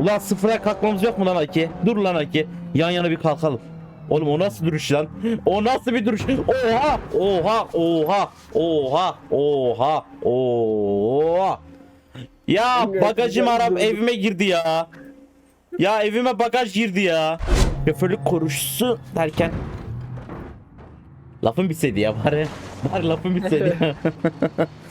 Ulan sıfıra kalkmamız yok mu lan Aki? Dur lan Aki. Yan yana bir kalkalım. Oğlum o nasıl duruş lan? O nasıl bir duruş? Oha! Oha! Oha! Oha! Oha! Oha! Ya bagajım arab evime girdi ya. Ya evime bagaj girdi ya. Şoförlük konuşsu derken Lafın bitseydi ya bari. Bari lafın bitseydi.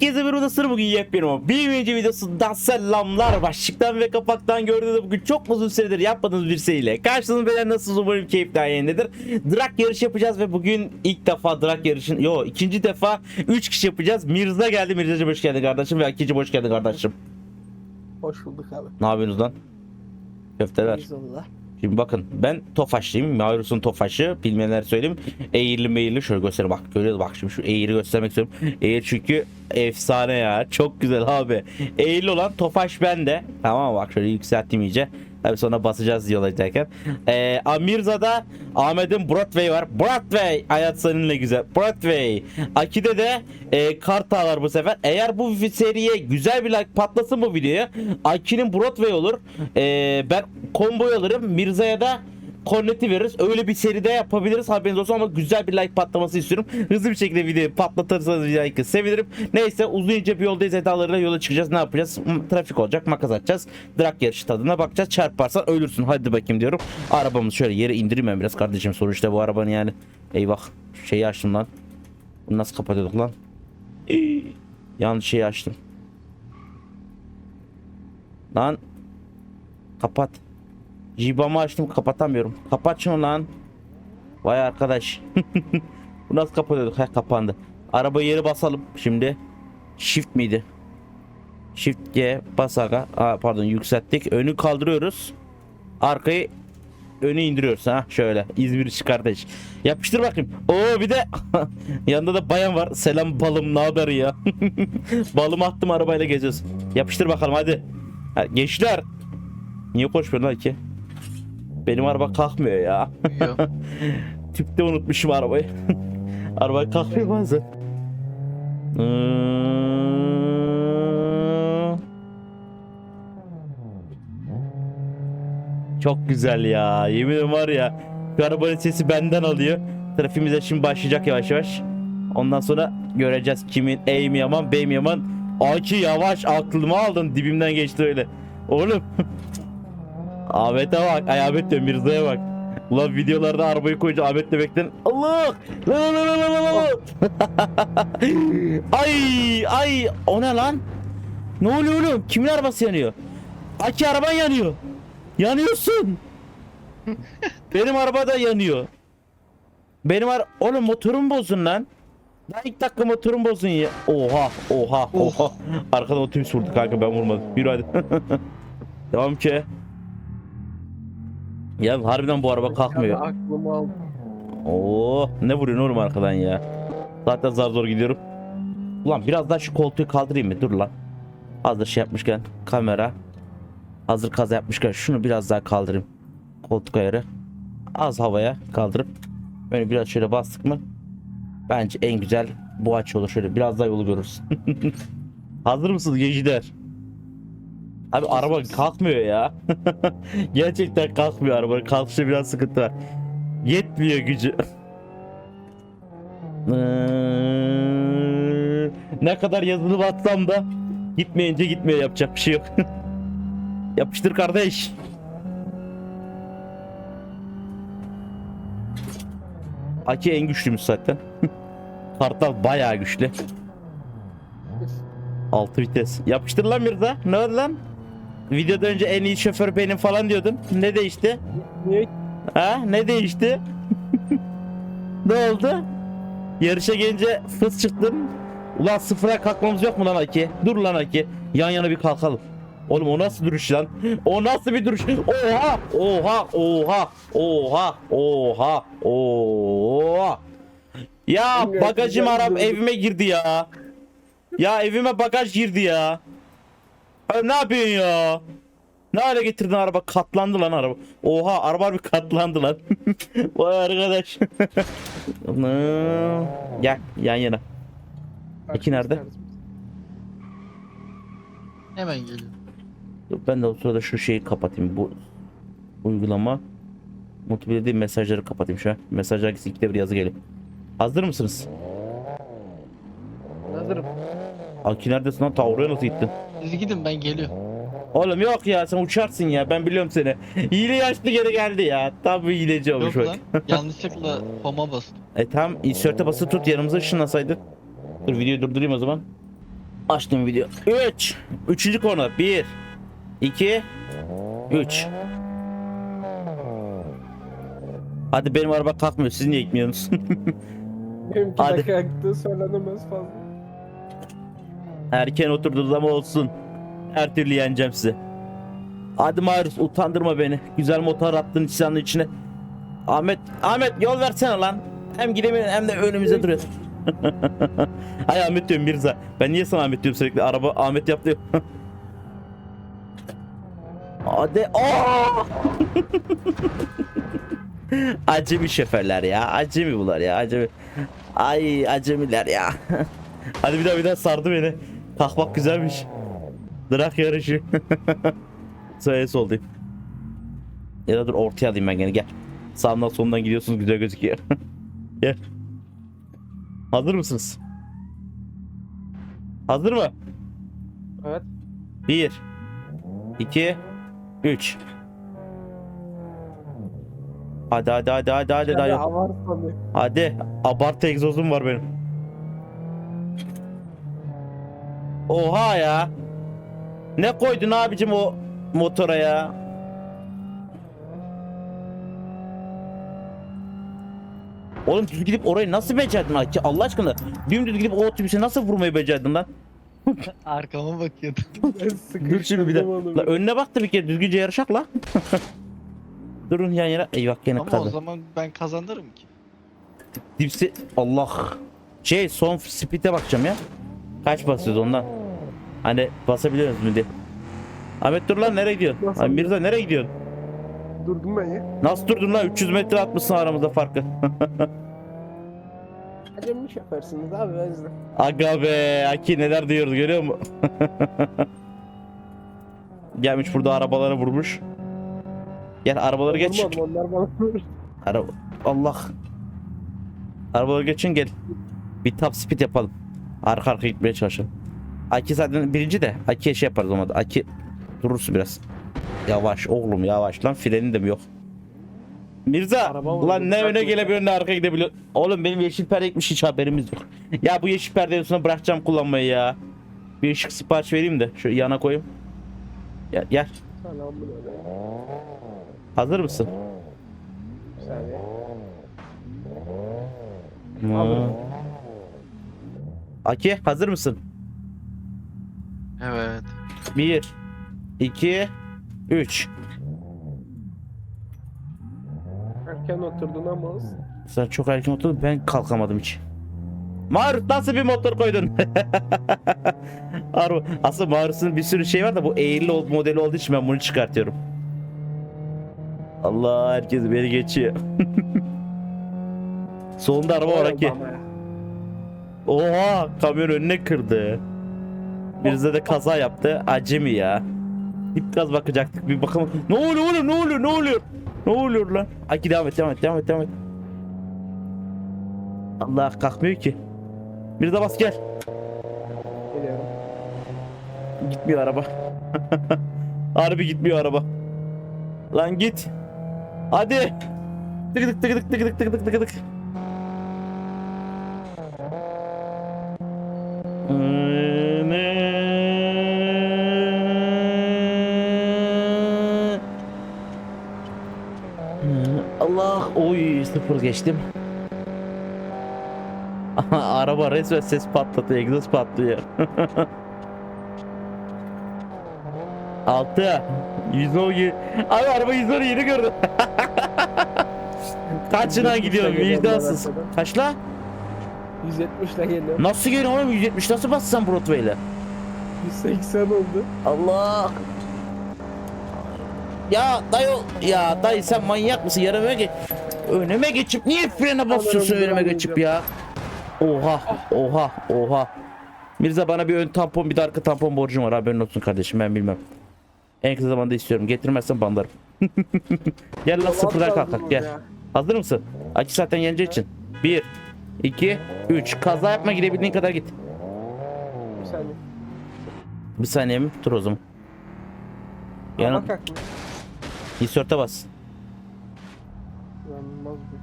Herkese bir odasını bugün yepyeni ama bir önce videosundan selamlar. Başlıktan ve kapaktan gördüğünüz bugün çok uzun süredir yapmadığımız bir seriyle karşınızda beyler nasılsınız umarım keyifler yerindedir. Drag yarışı yapacağız ve bugün ilk defa drag yarışın yo ikinci defa 3 kişi yapacağız. Mirza geldi. Mirza'cım hoş geldin kardeşim ve Aki'cim hoş geldin kardeşim. Hoş bulduk abi. ne yapıyorsunuz lan? Köfteler. Eyvallah. Şimdi bakın ben Tofaşlıyım. Mayrus'un Tofaş'ı. Bilmeyenler söyleyeyim. Eğirli meyirli şöyle göstereyim. Bak görüyoruz bak şimdi şu eğri göstermek istiyorum. Eğir çünkü efsane ya. Çok güzel abi. Eğirli olan Tofaş bende. Tamam bak şöyle yükselttim iyice. Tabii sonra basacağız yola giderken. Ee, Amirza'da Ahmet'in Broadway var. Broadway hayat seninle güzel. Broadway. Aki'de de e, Kartal var bu sefer. Eğer bu seriye güzel bir like patlasın bu videoya. Aki'nin Broadway olur. Ee, ben komboy alırım. Mirza'ya da korneti veririz. Öyle bir seride yapabiliriz. Haberiniz olsun ama güzel bir like patlaması istiyorum. Hızlı bir şekilde videoyu patlatırsanız videoyu sevinirim. Neyse uzun ince bir yoldayız edalarıyla yola çıkacağız. Ne yapacağız? Trafik olacak. Makas atacağız. Drag yarışı tadına bakacağız. Çarparsan ölürsün. Hadi bakayım diyorum. Arabamızı şöyle yere indireyim ben biraz kardeşim. Soru işte bu arabanın yani. Eyvah. Şeyi açtım lan. Bunu nasıl kapatıyorduk lan? Yanlış şeyi açtım. Lan. Kapat. Jibamı açtım kapatamıyorum. Kapat şunu lan. Vay arkadaş. Bu nasıl kapatıyorduk? Heh kapandı. Arabayı yere basalım şimdi. Shift miydi? Shift G bas aga. Aa, pardon yükselttik. Önü kaldırıyoruz. Arkayı önü indiriyoruz ha şöyle İzmir kardeş. Yapıştır bakayım. Oo bir de yanında da bayan var. Selam balım ne haber ya? Balımı attım arabayla geziyoruz. Yapıştır bakalım hadi. Ha, gençler. Niye koşmuyorsun lan ki? Benim araba kalkmıyor ya. Uyuyor. Tüpte unutmuşum arabayı. Araba kalkmıyor bazen. Hmm. Çok güzel ya. Yemin ederim var ya. Şu arabanın sesi benden alıyor. Trafiğimize şimdi başlayacak yavaş yavaş. Ondan sonra göreceğiz kimin A mi yaman B mi yaman. Aki yavaş aklımı aldın dibimden geçti öyle. Oğlum. Ahmet'e bak. Ay Ahmet diyorum Mirza'ya bak. Ulan videolarda arabayı koyunca Ahmet demekten Allah! La la la la la la la! ay ay o ne lan? Ne oluyor oğlum? Kimin arabası yanıyor? Aki araban yanıyor. Yanıyorsun. Benim araba da yanıyor. Benim ara... Oğlum motorum bozun lan. Daha ilk dakika motorum bozun ya. Oha oha oha. Arkadan otobüs vurdu kanka ben vurmadım. Yürü hadi. Devam ki. Ya harbiden bu araba kalkmıyor. Aklımı aldı. Oo, ne vuruyorsun oğlum arkadan ya? Zaten zar zor gidiyorum. Ulan biraz daha şu koltuğu kaldırayım mı? Dur lan. Hazır şey yapmışken kamera. Hazır kaza yapmışken şunu biraz daha kaldırayım. Koltuk ayarı. Az havaya kaldırıp böyle biraz şöyle bastık mı? Bence en güzel bu açı olur. Şöyle biraz daha yolu görürüz. Hazır mısınız gençler? Abi araba kalkmıyor ya. Gerçekten kalkmıyor araba. Kalkışta biraz sıkıntı var. Yetmiyor gücü. Eee, ne kadar yazılı batsam da gitmeyince gitmiyor yapacak bir şey yok. Yapıştır kardeş. Aki en güçlümüz zaten. Kartal bayağı güçlü. 6 vites. Yapıştır lan Mirza. Ne oldu lan? Videoda önce en iyi şoför benim falan diyordun. Ne değişti? Niye? Ha ne değişti? ne oldu? Yarışa gelince fıs çıktın. Ulan sıfıra kalkmamız yok mu lan Aki? Dur lan Aki. Yan yana bir kalkalım. Oğlum o nasıl duruş lan? O nasıl bir duruş? Oha! Oha! Oha! Oha! Oha! Oha! Ya bagajım gördüm. evime girdi ya. Ya evime bagaj girdi ya. Ne yapıyorsun ya? Ne hale getirdin araba? Katlandı lan araba. Oha araba bir katlandı lan. Vay arkadaş. Gel yan yana. Peki nerede? Hemen geliyorum. Dur, Ben de o sırada şu şeyi kapatayım. Bu uygulama multiple değil mesajları kapatayım şu an. Mesajlar gitsin ikide bir yazı geliyor. Hazır mısınız? Hazırım. Aki neredesin lan? Ta oraya nasıl gittin? Siz gidin ben geliyorum. Oğlum yok ya sen uçarsın ya ben biliyorum seni. Hile yaşlı geri geldi ya. Tam bir hileci olmuş Yok bak. lan. Yanlışlıkla home'a bastım. E tamam insert'e basılı tut yanımıza ışınlasaydın. Dur videoyu durdurayım o zaman. Açtım video. 3. Üçüncü konu. 1 2 3 Hadi benim araba kalkmıyor. Siz niye gitmiyorsunuz? Benimki Hadi. de kalktı söylenemez fazla. Erken oturduğunuz ama olsun. Her türlü yeneceğim sizi. Hadi Marius utandırma beni. Güzel motor attın insanın içine. Ahmet, Ahmet yol versene lan. Hem gidemiyorum hem de önümüze duruyor. Hay Ahmet diyorum Mirza. Ben niye sana Ahmet diyorum sürekli? Araba Ahmet yap diyor. Hadi. Aa! acemi şoförler ya. Acemi bunlar ya. Acemi. Ay acemiler ya. Hadi bir daha bir daha sardı beni. Kalkmak güzelmiş. Drak yarışı. Söyle soldayım. Ya da dur ortaya alayım ben gene gel. Sağından solundan gidiyorsunuz güzel gözüküyor. gel. Hazır mısınız? Hazır mı? Evet. 1 2 3 Hadi hadi hadi hadi hadi hadi. Hadi. Abartı egzozum var benim. Oha ya. Ne koydun abicim o motora ya? Oğlum düz gidip orayı nasıl becerdin lan ki Allah aşkına? Dümdüz gidip o otobüse nasıl vurmayı becerdin lan? Arkama bakıyordum. Ben Dur şimdi bir de. La önüne bak da bir kere düzgünce yarışak la. Durun yan yana. Eyvah gene Ama o zaman ben kazanırım ki. Dipsi Allah. Şey son speed'e bakacağım ya. Kaç basıyoruz ondan? Hani basabiliyoruz mu diye. Ahmet dur lan nereye gidiyorsun? Nasıl Ay Mirza nereye gidiyorsun? Durdum ben ya. Nasıl durdun lan? 300 metre atmışsın aramızda farkı. Acemi şoförsünüz abi ben size. Aga be Aki neler diyoruz görüyor musun? Gelmiş burada arabalara vurmuş. Gel arabaları geç. Olmadı, Onlar bana vurur. Araba Allah. Arabaları geçin gel. Bir top speed yapalım. Arka arka gitmeye çalışalım. Aki zaten birinci de Aki'ye şey yaparız olmadı. Aki durursun biraz. Yavaş oğlum yavaş lan frenin de mi yok? Mirza Araba ulan ne öne gelebiliyor ne arkaya gidebiliyor. Oğlum benim yeşil perde gitmiş hiç haberimiz yok. Ya bu yeşil perdenin sonra bırakacağım kullanmayı ya. Bir ışık sipariş vereyim de şu yana koyayım. Gel gel. Hazır mısın? Bir saniye. Hmm. Aki hazır mısın? Evet. 1 2 3 Erken oturdun ama. Sen çok erken oturdun ben kalkamadım hiç. Marut nasıl bir motor koydun? Aslında Marut'un bir sürü şey var da bu eğrili ol- modeli olduğu için ben bunu çıkartıyorum. Allah herkes beni geçiyor. Solunda araba var Aki. Oha kamyon önüne kırdı. Birisi de kaza yaptı. Acemi ya. Dip gaz bakacaktık bir bakalım. Ne oluyor oğlum ne oluyor ne oluyor? Ne oluyor lan? Aki devam et devam et devam et devam et. Allah kalkmıyor ki. Bir de bas gel. Geliyorum. Gitmiyor araba. Harbi gitmiyor araba. Lan git. Hadi. Tık tık tık tık tık tık tık tık tık Allah oy sıfır geçtim. Araba resmen ses patlatıyor, egzoz patlıyor. 6 110 Abi araba 110 yeni gördüm. Kaçına gidiyorum vicdansız. Kaçla? 170 ile geliyorum. Nasıl geliyor oğlum 170 nasıl bassan Broadway'le? 180 oldu. Allah. Ya dayı ya dayı sen manyak mısın? Yarım geç. Önüme geçip niye frene basıyorsun Anladım, önüme geçip ya? Oha oha oha. Mirza bana bir ön tampon bir de arka tampon borcum var haberin olsun kardeşim ben bilmem. En kısa zamanda istiyorum. Getirmezsen banlarım. Gel lan sıfırdan kalkak gel. Ya. Hazır mısın? Aki zaten yeneceği için. 1, 2, 3. Kaza yapma gidebildiğin kadar git. Bir saniye. Bir saniye mi? Dur o zaman. Yana, Bak insert'e bas. Yanılmaz bu.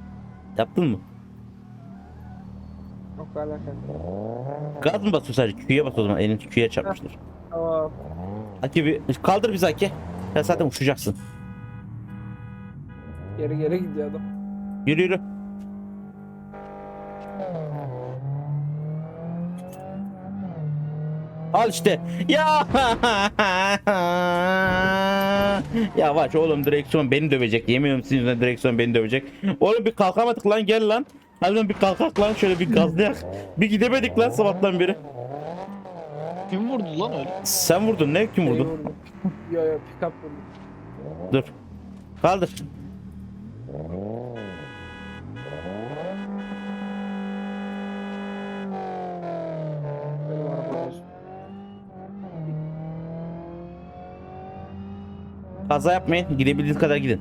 Yaptın mı? Yok alakalı. Gaz mı basıyor sadece? Q'ye bas o zaman. Elin Q'ye çarpmıştır. Tamam. Aki bir kaldır bizi Aki. Sen zaten uçacaksın. Geri geri gidiyor adam. Yürü yürü. Al işte. Ya. Yavaş oğlum direksiyon beni dövecek. Yemin ediyorum sizin yüzünden direksiyon beni dövecek. Oğlum bir kalkamadık lan gel lan. Hadi lan bir kalkak lan şöyle bir gazlayak. bir gidemedik lan sabahtan beri. Kim vurdu lan öyle? Sen vurdun ne kim vurdu? Vurdu. Yo yo pick up vurdu. Dur. Kaldır. Kaza yapmayın. Gidebildiğiniz kadar gidin.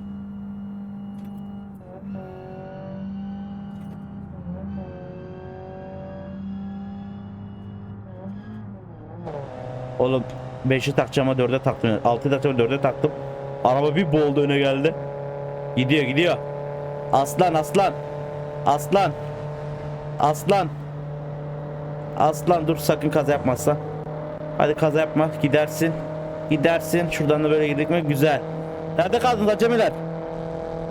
Oğlum 5'i takacağıma 4'e taktım. 6'yı takacağıma 4'e taktım. Araba bir boğuldu öne geldi. Gidiyor gidiyor. Aslan aslan. Aslan. Aslan. Aslan dur sakın kaza yapmazsan. Hadi kaza yapma gidersin. Gidersin. Şuradan da böyle gidelim mi? Güzel. Nerede kaldınız acemiler?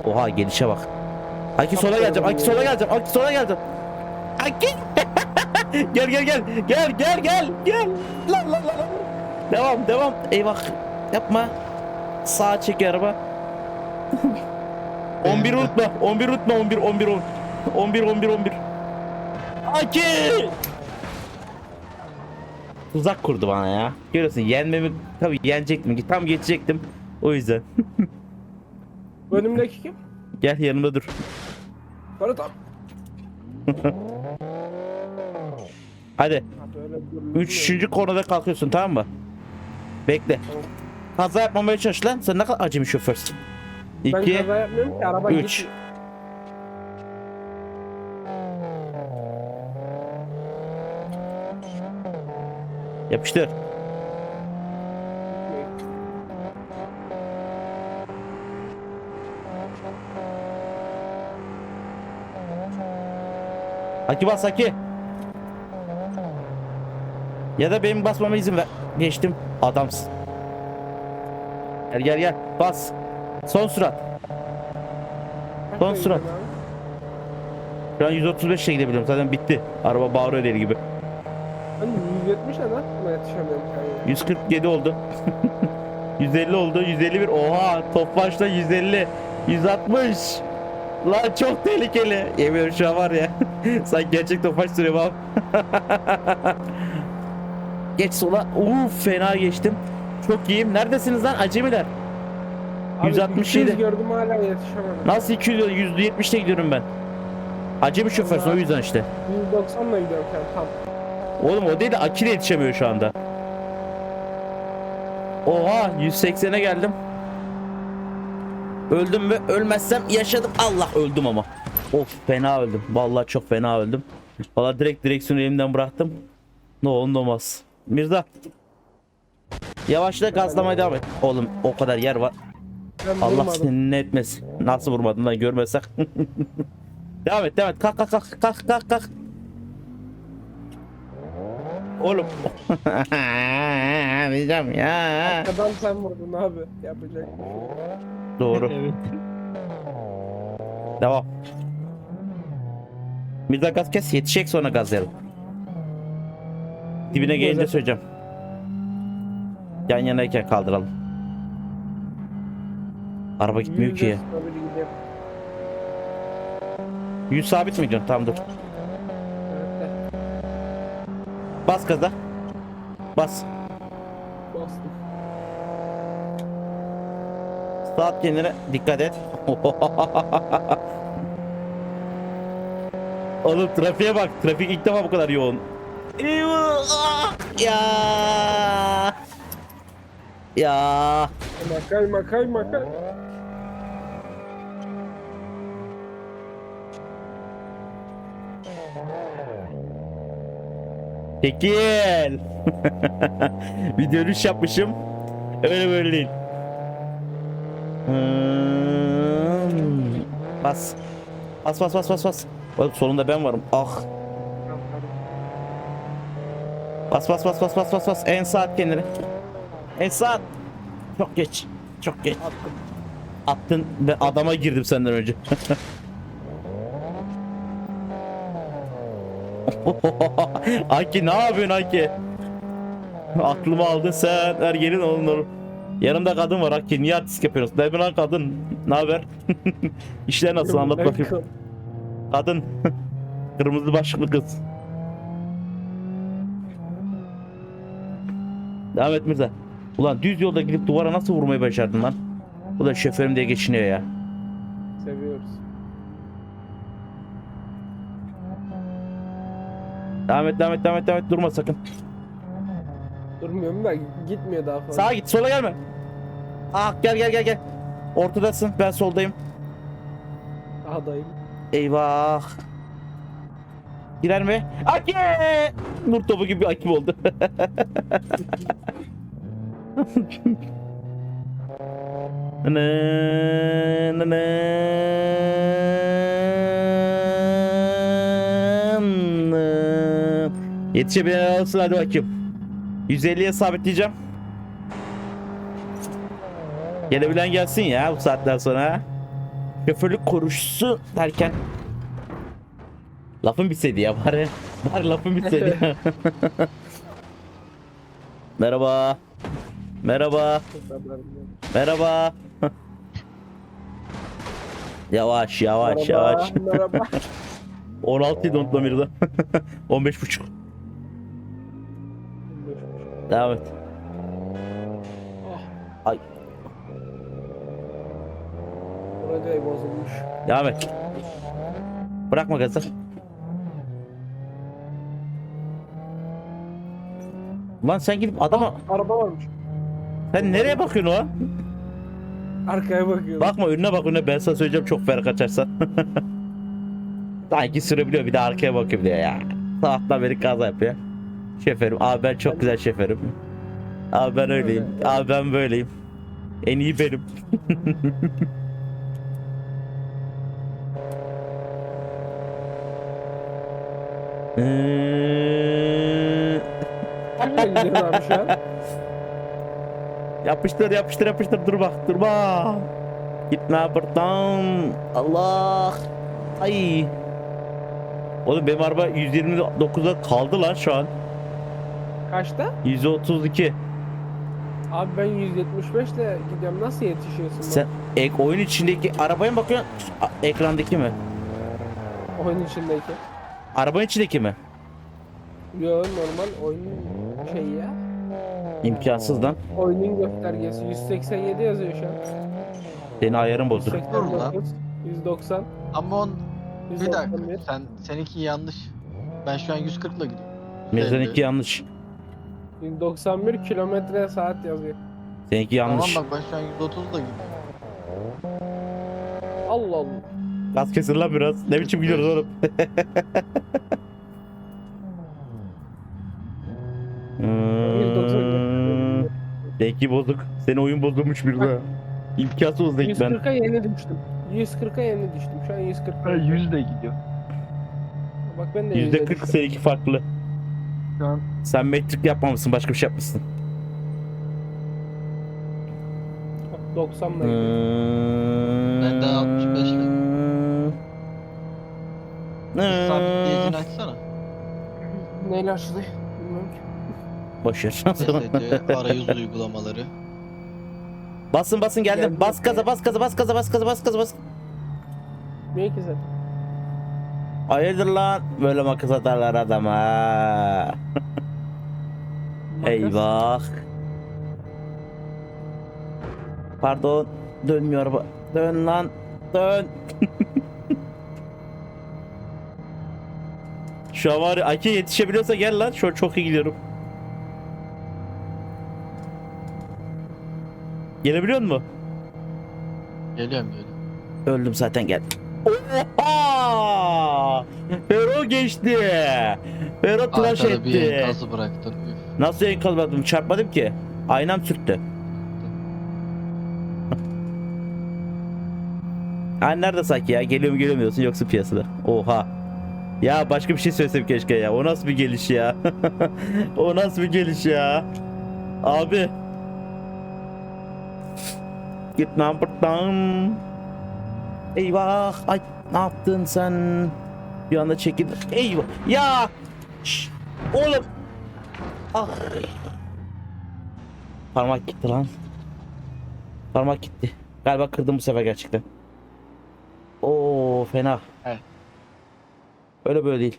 Oha gelişe bak. Aki sola geleceğim. Aki sola geleceğim. Aki sola geleceğim. Aki. gel gel gel. Gel gel gel. Gel. Lan lan. lan. Devam devam. Eyvah. Yapma. Sağa çek araba. 11 unutma. 11 unutma. 11 11 11 11 11 11. Aki. Tuzak kurdu bana ya. Görüyorsun yenmemi tabii yenecektim. Tam geçecektim. O yüzden. Önümdeki kim? Gel yanımda dur. Barut abi. Hadi. Üçüncü konuda kalkıyorsun tamam mı? Bekle. Kaza yapmamaya çalış lan. Sen ne kadar acemi şoförsün. Ben İki. kaza yapmıyorum ki araba üç. gidiyor. Yapıştır. Haki bas Haki. Ya da benim basmama izin ver. Geçtim. Adamsın. Gel gel gel. Bas. Son sürat. Son abi? Şu an 135 ile gidebiliyorum. Zaten bitti. Araba bağırıyor deli gibi. Ben 170 ne lan? Buna yetişemiyorum kendime. 147 oldu. 150 oldu. 151. Oha. Top başta 150. 160. Lan çok tehlikeli. Yemin şu an var ya. Sanki gerçek topaç sürüyorum abi. Geç sola. Uf fena geçtim. Çok iyiyim. Neredesiniz lan acemiler? Abi 167. 200 gördüm hala yetişemedim. Nasıl 200 170'te gidiyorum ben. Acemi şoförsün o yüzden işte. 190 ile gidiyorum tam. Oğlum o değil de Akile yetişemiyor şu anda. Oha 180'e geldim. Öldüm mü? Ölmezsem yaşadım. Allah öldüm ama. Of fena öldüm. Vallahi çok fena öldüm. Vallahi direkt direksiyonu elimden bıraktım. Ne olur ne olmaz. Mirza. Yavaşla gazlamaya devam et. Oğlum o kadar yer var. Ben Allah vurmadım. seni ne etmesin. Nasıl vurmadın lan görmesek. devam et devam et. Kalk kalk kalk kalk kalk kalk. Oğlum. Bileceğim ya. Arkadan sen vurdun abi. Yapacak bir şey yok. Doğru. evet. Devam. Bir daha gaz kes yetişecek sonra gazlayalım. Dibine gelince söyleyeceğim. Yan yanayken kaldıralım. Araba gitmiyor ki ya. Yüzde sıfır bir gidiyor. Yüz sabit mi gidiyorsun? Tamam dur. Evet de. Bas gaza. Bas. Bastım. Saat kendine dikkat et. Oğlum trafiğe bak. Trafik ilk defa bu kadar yoğun. Eyvah! Ya. Ya. Kayma kayma kayma. Tekil. bir dönüş yapmışım. Öyle böyle değil. Hmm. Bas. Bas bas bas bas bas. Oğlum solunda ben varım. Ah. Bas bas bas bas bas bas bas. En saat kendini. En saat. Çok geç. Çok geç. Attın. Ben adama girdim senden önce. Aki ne yapıyorsun Aki? Aklımı aldın sen her gelin olunur. Yanımda kadın var Aki niye artist yapıyorsun? Demin lan kadın ne haber? İşler nasıl anlat bakayım. Kadın kırmızı başlıklı kız. Devam et Mirza. Ulan düz yolda gidip duvara nasıl vurmayı başardın lan? Bu da şoförüm diye geçiniyor ya. Seviyoruz. Devam et, devam et, devam et, devam et. Durma sakın. Durmuyorum da gitmiyor daha fazla. Sağa git, sola gelme. Ah gel gel gel gel. Ortadasın, ben soldayım. Adayım. Eyvah. Girer mi? Aki! Nur topu gibi akim oldu. Nı, nı, nı, Yetişebilen alsın hadi bakayım. 150'ye sabitleyeceğim. Gelebilen gelsin ya bu saatten sonra. Şoförlük konuşsu derken Lafın bitseydi ya bari. Bari lafın bitseydi. Merhaba. Merhaba. Merhaba. yavaş yavaş yavaş. Merhaba. 16 idi unutma bir de. 15 buçuk. Devam et. Ay Buracay bozulmuş. devam et. Bırakma gazı. Lan sen gidip adama Araba varmış. sen nereye bakıyorsun o? Arkaya bakıyorum. Bakma önüne bak önüne ben sana söyleyeceğim çok fer kaçarsan. Sanki sürebiliyor bir de arkaya bakıyor diyor ya. Sabahtan beri kaza yapıyor. Şoförüm abi ben çok güzel şoförüm. Abi ben öyleyim. Öyle, Abi ben böyleyim. En iyi benim. Yapıştır yapıştır yapıştır dur bak durma. Gitme buradan. Allah. Ay. Oğlum benim araba 129'da kaldı lan şu an. Kaçta? 132. Abi ben 175 ile gidiyorum. Nasıl yetişiyorsun? Sen ek oyun içindeki arabaya mı bakıyorsun? A- Ekrandaki mi? bana? Oyun içindeki. Arabanın içindeki mi? Yo normal oyun şey ya. İmkansız lan. Oyunun göstergesi 187 yazıyor şu an. Senin ayarın bozuk. 189, 190, Ama on bir dakika 191. sen seninki yanlış. Ben şu an 140 ile gidiyorum. Mirza'nınki yanlış. 191 kilometre saat yazıyor. Seninki yanlış. Tamam bak ben şu an 130 ile gidiyorum. Allah Allah. Gaz kesin lan biraz. Ne biçim gidiyoruz oğlum? Hmm. Seninki bozuk. Senin oyun bozulmuş bir de. İmkansız denk ben. 140'a yeni düştüm. 140'a yeni düştüm. Şu an 140. Ben 100 ile gidiyorum. Bak ben de 100'e Yüzde 40 düştüm. seninki farklı. Şu an Sen metrik yapmamışsın başka bir şey yapmışsın. Bak 90'la Hmm. gidiyorum. Ben de 65 'le. sabitleyicini açsana. Neyle açılıyor? Bilmiyorum ki. Boş ver. Arayüz uygulamaları. basın basın geldim. Geldim. Bas gaza bas gaza bas gaza bas gaza bas gaza bas. Niye ki zaten? Hayırdır lan böyle makas atarlar adama. Eyvah. Pardon. Dönmüyor araba. Dön lan. Dön. Şu an var Aki yetişebiliyorsa gel lan. Şu an çok iyi gidiyorum. Gelebiliyor musun? Geliyorum geliyorum. Öldüm zaten gel. Oha! Fero geçti. Fero tıraş Arkada bir etti. enkazı bıraktın. Üf. Nasıl enkazladım? Çarpmadım ki. Aynam sürttü. Ay nerede sanki ya? Geliyorum geliyorum diyorsun yoksa piyasada. Oha. Ya başka bir şey söylesem keşke ya. O nasıl bir geliş ya? o nasıl bir geliş ya? Abi. Git lan buradan. Eyvah. Ay ne yaptın sen? Bir anda çekil. Eyvah. Ya. Şş, Oğlum. Ah. Parmak gitti lan. Parmak gitti. Galiba kırdım bu sefer gerçekten. Oo fena. Evet. Öyle böyle değil.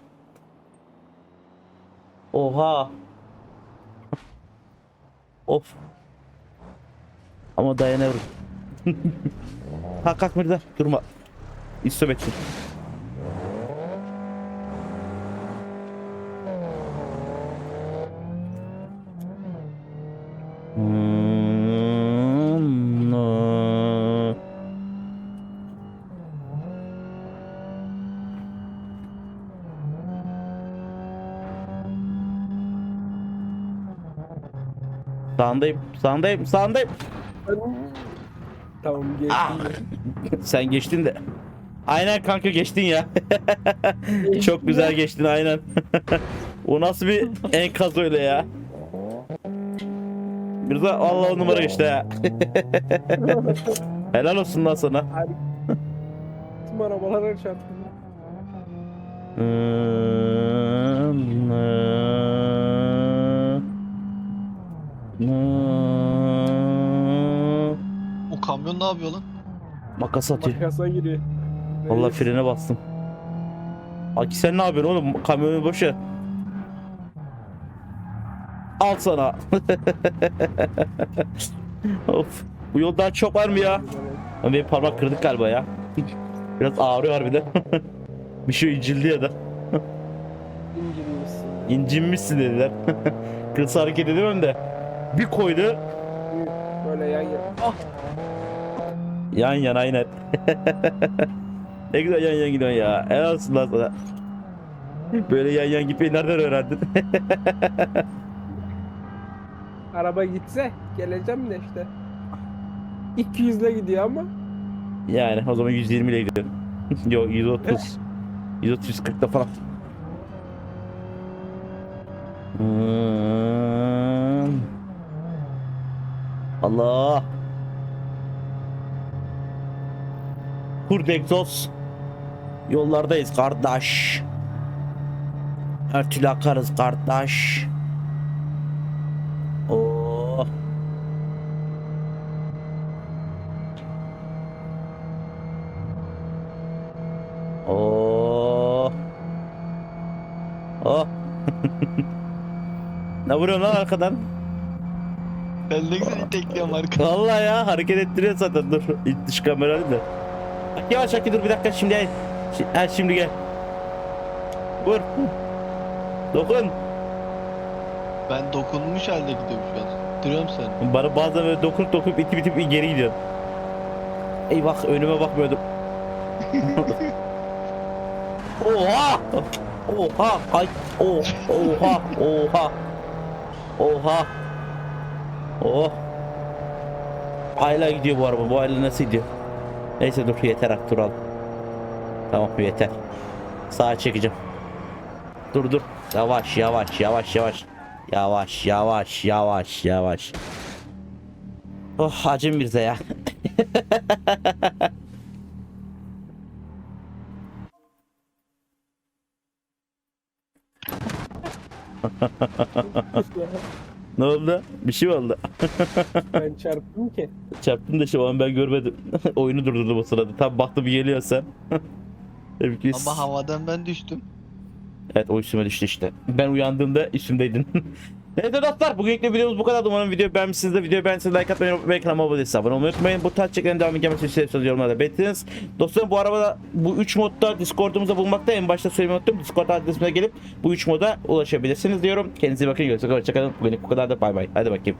Oha. of. Ama dayanıyorum. kalk kalk Mirza durma. No. Sağındayım, sağındayım, sağındayım. Tamam geçtim. Ah. Sen geçtin de. Aynen kanka geçtin ya. Çok güzel geçtin aynen. o nasıl bir enkaz öyle ya. Mirza Allah on numara geçti ha. Helal olsun lan sana. Tüm arabalara çarptım. O kamyon ne yapıyor lan? Makas atıyor. Makasa giriyor. Vallahi Reis, frene bastım. Aki sen ne yapıyorsun oğlum? Kamyonu boşa. Al sana. of. Bu yol daha çok var mı ya? Ama benim parmak kırdık galiba ya. Biraz ağrıyor harbiden. bir şey incildi ya da. İncinmişsin. İncinmişsin dediler. Kısa hareket edemem de. Bir koydu. Böyle yan yana. Ah! Yan yana aynen. ne güzel yan yan gidiyorsun ya. Helal olsun lan sana. Böyle yan yan gitmeyi nereden öğrendin? Araba gitse geleceğim de işte. 200 ile gidiyor ama. yani o zaman 120 ile gidiyorum. Yok 130. 130 140'da falan. Hmm. Allah. Egzoz. Yollardayız kardeş. Her türlü akarız kardeş. Oh. Oh. Oh. ne vuruyorsun lan arkadan? Ben ne güzel itekliyorum arka. Vallahi ya hareket ettiriyor zaten dur. İç dış kamerayı da. Bak yavaş Aki dur bir dakika şimdi. Şi- Ha şimdi gel. Vur. Dokun. Ben dokunmuş halde gidiyorum şu an. Duruyorum sen. Bana bazen böyle dokunup dokunup itip itip geri gidiyor. Eyvah önüme bakmıyordum. Oha! Oha! Ay! Oh! Oha! Oha! Oha! Oh! Ayla gidiyor bu araba. Bu ayla nasıl gidiyor? Neyse dur yeter artık duralım. Tamam yeter. Sağa çekeceğim. Dur dur. Yavaş yavaş yavaş yavaş. Yavaş yavaş yavaş yavaş. Oh acım bir de ya. ne oldu? Bir şey mi oldu? ben çarptım ki. Çarptın da şu an ben görmedim. Oyunu durdurdum o sırada. Tam baktım geliyor sen. Ama havadan ben düştüm. Evet o üstüme düştü işte. Ben uyandığımda üstümdeydin. Neyse dostlar bugünkü videomuz bu kadar. Umarım video beğenmişsinizdir. Videoyu beğendiyseniz like atmayı unutmayın. Kanalıma abone değilseniz abone olmayı unutmayın. Bu tarz çeklerin devamı gelmesi için söz yorumlarda belirtiniz. Dostlarım bu arabada bu 3 modda Discord'umuzda bulunmakta. En başta söylemeyi unuttum. Discord adresine gelip bu 3 moda ulaşabilirsiniz diyorum. Kendinize iyi bakın. Görüşmek üzere. Hoşçakalın. Bugünlük bu kadar da bay bay. Hadi bakayım.